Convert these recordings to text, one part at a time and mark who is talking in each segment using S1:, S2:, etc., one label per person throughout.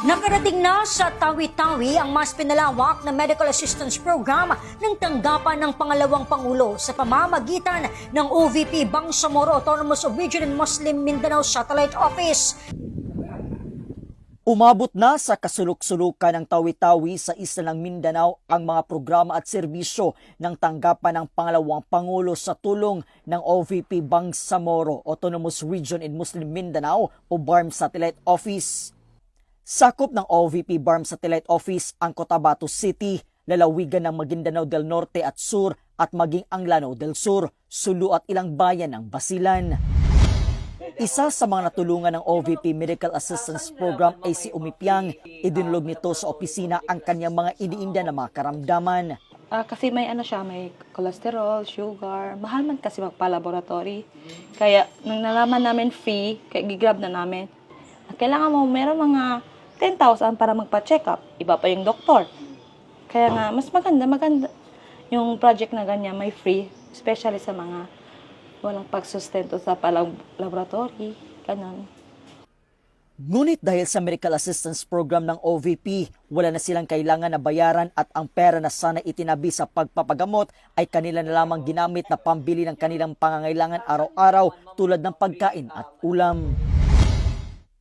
S1: Nakarating na sa Tawi-Tawi ang mas pinalawak na medical assistance program ng tanggapan ng pangalawang Pangulo sa pamamagitan ng OVP Bangsamoro Autonomous and Muslim Mindanao Satellite Office.
S2: Umabot na sa kasulok-sulukan ng Tawi-Tawi sa isla ng Mindanao ang mga programa at serbisyo ng tanggapan ng pangalawang Pangulo sa tulong ng OVP Bangsamoro Autonomous Region in Muslim Mindanao o BARM Satellite Office. Sakop ng OVP BARM Satellite Office ang Cotabato City, lalawigan ng Maguindanao del Norte at Sur at maging ang Lanao del Sur, Sulu at ilang bayan ng Basilan. Isa sa mga natulungan ng OVP Medical Assistance Program ay si Umipiang. Idinulog nito sa opisina ang kanyang mga iniinda na mga karamdaman.
S3: Ah, kasi may ano siya, may cholesterol, sugar. Mahal man kasi magpa-laboratory. Kaya, nung nalaman namin free, kaya gigrab na namin. Kailangan mo, meron mga 10,000 para magpa-check up. Iba pa yung doktor. Kaya nga, mas maganda, maganda yung project na ganyan, may free. Especially sa mga walang pagsustento sa laboratory. Ganon.
S2: Ngunit dahil sa medical assistance program ng OVP, wala na silang kailangan na bayaran at ang pera na sana itinabi sa pagpapagamot ay kanila na lamang ginamit na pambili ng kanilang pangangailangan araw-araw tulad ng pagkain at ulam.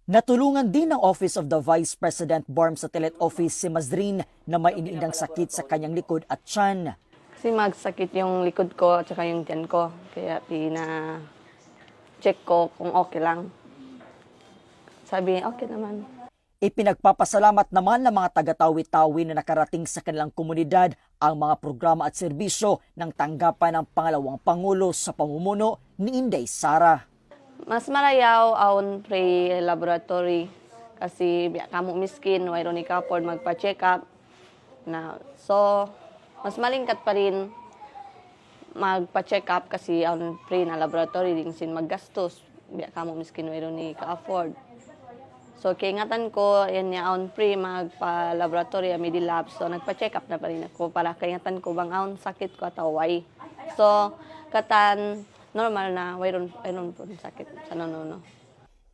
S2: Natulungan din ng Office of the Vice President BARM Satellite Office si Mazrin na may iniindang sakit sa kanyang likod at tiyan.
S3: Kasi magsakit yung likod ko at saka yung tiyan ko. Kaya pina check ko kung okay lang. Sabi niya, okay naman.
S2: Ipinagpapasalamat naman ng mga taga-tawi-tawi na nakarating sa kanilang komunidad ang mga programa at serbisyo ng tanggapan ng pangalawang Pangulo sa pamumuno ni Inday Sara.
S3: Mas marayaw aon pre-laboratory kasi biya kamo miskin, wayro ni kapon magpa-check up. Na, so, mas malingkat pa rin magpa-check up kasi aon pre na laboratory din sin maggastos. Biya kamo miskin, wayro ni ka-afford. So, kaingatan ko, yan niya aon pre, magpa-laboratory, amidi lab. So, nagpa-check up na pa rin ako para kaingatan ko bang aon sakit ko at away. So, katan, normal na, wayron, wayron po sakit sa nonono.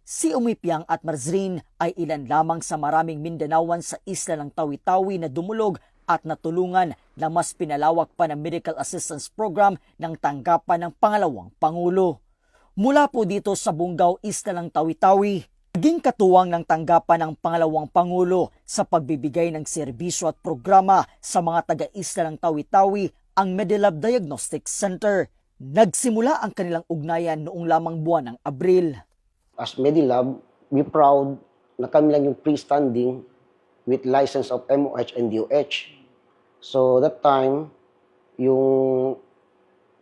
S2: Si Umipiang at Marzrin ay ilan lamang sa maraming Mindanawan sa isla ng Tawi-Tawi na dumulog at natulungan na mas pinalawak pa ng medical assistance program ng tanggapan ng pangalawang Pangulo. Mula po dito sa Bungaw, isla ng Tawi-Tawi, naging katuwang ng tanggapan ng pangalawang Pangulo sa pagbibigay ng serbisyo at programa sa mga taga-isla ng Tawi-Tawi ang Medilab Diagnostic Center. Nagsimula ang kanilang ugnayan noong lamang buwan ng Abril.
S4: as Medilab, we proud na kami lang yung freestanding with license of MOH and DOH. So that time, yung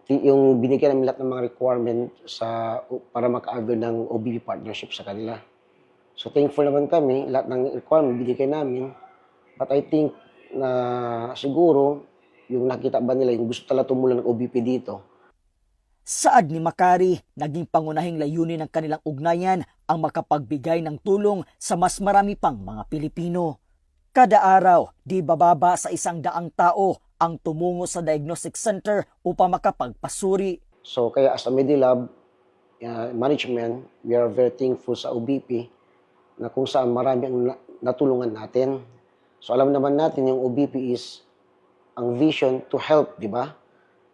S4: yung binigyan namin lahat ng mga requirement sa para maka-avail ng OBP partnership sa kanila. So thankful naman kami, lahat ng requirement binigay namin. But I think na siguro yung nakita ba nila, yung gusto talaga tumulong ng OBP dito,
S2: Saad ni Makari, naging pangunahing layunin ng kanilang ugnayan ang makapagbigay ng tulong sa mas marami pang mga Pilipino. Kada araw, di bababa sa isang daang tao ang tumungo sa diagnostic center upang makapagpasuri.
S4: So kaya as a Medilab uh, management, we are very thankful sa OBP na kung saan marami ang na- natulungan natin. So alam naman natin yung OBP is ang vision to help, di ba?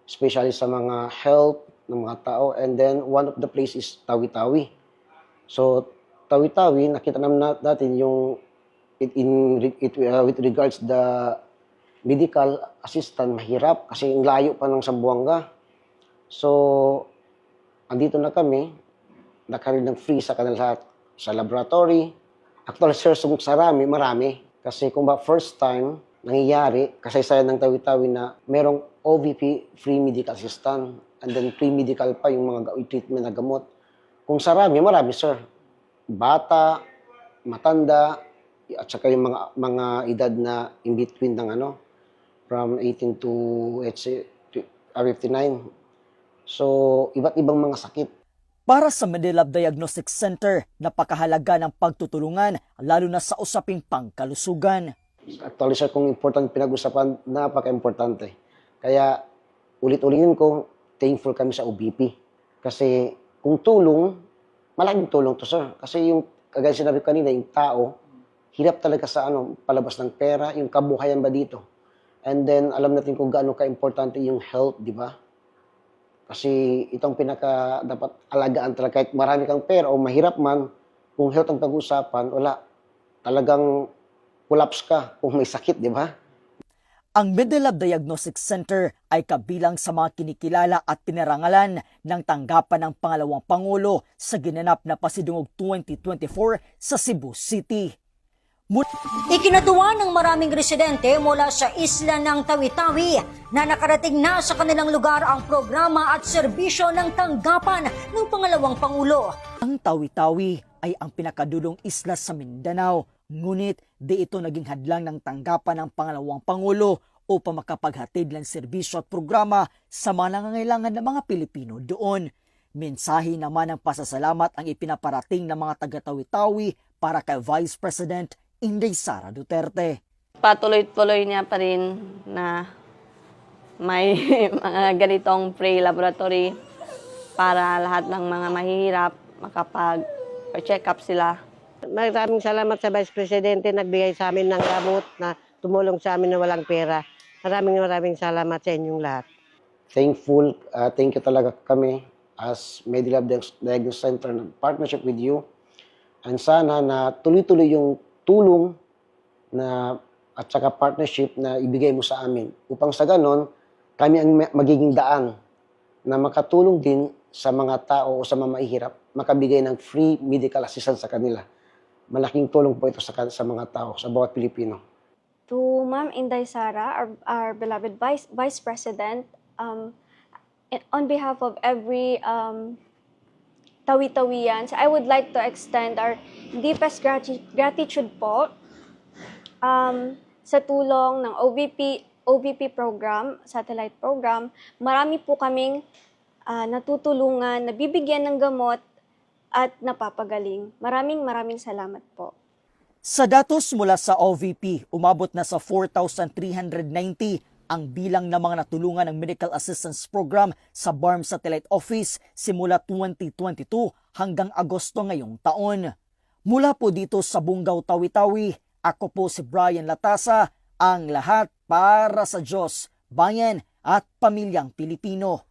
S4: Especially sa mga health ng mga tao. And then one of the place is Tawi-Tawi. So Tawi-Tawi, nakita naman nat- natin yung it, in, it, uh, with regards the medical assistant, mahirap kasi ang layo pa ng Sambuanga. So, andito na kami, nakarin ng free sa kanila sa laboratory. Actually, sir, sung sarami, marami. Kasi kung ba first time nangyayari, kasaysayan ng tawi-tawi na merong OVP, free medical assistant, and then free medical pa yung mga ga- treatment na gamot. Kung sarami, marami, sir. Bata, matanda, at saka yung mga mga edad na in between ng ano, from 18 to, let's say, to- uh, 59. So, iba't ibang mga sakit.
S2: Para sa Medilab Diagnostic Center, napakahalaga ng pagtutulungan lalo na sa usaping pangkalusugan.
S4: Actually, sir, kung important pinag-usapan, napaka-importante. Kaya, ulit-ulitin ko, thankful kami sa OBP. Kasi, kung tulong, malaking tulong to, sir. Kasi yung, kagaya sinabi ko kanina, yung tao, hirap talaga sa ano, palabas ng pera, yung kabuhayan ba dito. And then, alam natin kung gaano ka-importante yung health, di ba? Kasi itong pinaka dapat alagaan talaga kahit marami kang pera o mahirap man, kung health ang pag-usapan, wala. Talagang collapse ka kung may sakit, di ba?
S2: Ang Middle Lab Diagnostic Center ay kabilang sa mga kinikilala at pinarangalan ng tanggapan ng pangalawang Pangulo sa ginanap na Pasidungog 2024 sa Cebu City.
S1: Ikinatuwa ng maraming residente mula sa isla ng Tawi-Tawi na nakarating na sa kanilang lugar ang programa at serbisyo ng tanggapan ng pangalawang Pangulo.
S2: Ang Tawi-Tawi ay ang pinakadulong isla sa Mindanao, ngunit di ito naging hadlang ng tanggapan ng pangalawang Pangulo upang makapaghatid ng serbisyo at programa sa mga nangangailangan ng mga Pilipino doon. Mensahe naman ng pasasalamat ang ipinaparating ng mga taga-Tawi-Tawi para kay Vice President Inday Sara Duterte.
S3: Patuloy-tuloy niya pa rin na may mga ganitong pre-laboratory para lahat ng mga mahihirap makapag-check up sila.
S5: Maraming salamat sa Vice Presidente nagbigay sa amin ng gamot na tumulong sa amin na walang pera. Maraming maraming salamat sa inyong lahat.
S4: thankful, uh, thank you talaga kami as Medilab Diagnosis Center ng partnership with you. And sana na tuloy-tuloy yung tulong na at saka partnership na ibigay mo sa amin upang sa ganon kami ang ma- magiging daan na makatulong din sa mga tao o sa mga mahihirap makabigay ng free medical assistance sa kanila. Malaking tulong po ito sa, sa mga tao, sa bawat Pilipino.
S6: to Ma'am Inday Sara, our, our beloved Vice, Vice President, um, on behalf of every um, Tawi-Tawians, I would like to extend our deepest grati- gratitude po um, sa tulong ng OVP, OVP program, satellite program. Marami po kaming ah, natutulungan, nabibigyan ng gamot at napapagaling. Maraming maraming salamat po.
S2: Sa datos mula sa OVP, umabot na sa 4,390 ang bilang ng mga natulungan ng Medical Assistance Program sa BARM Satellite Office simula 2022 hanggang Agosto ngayong taon. Mula po dito sa Bungaw Tawi-Tawi, ako po si Brian Latasa, ang lahat para sa Diyos, bayan at pamilyang Pilipino.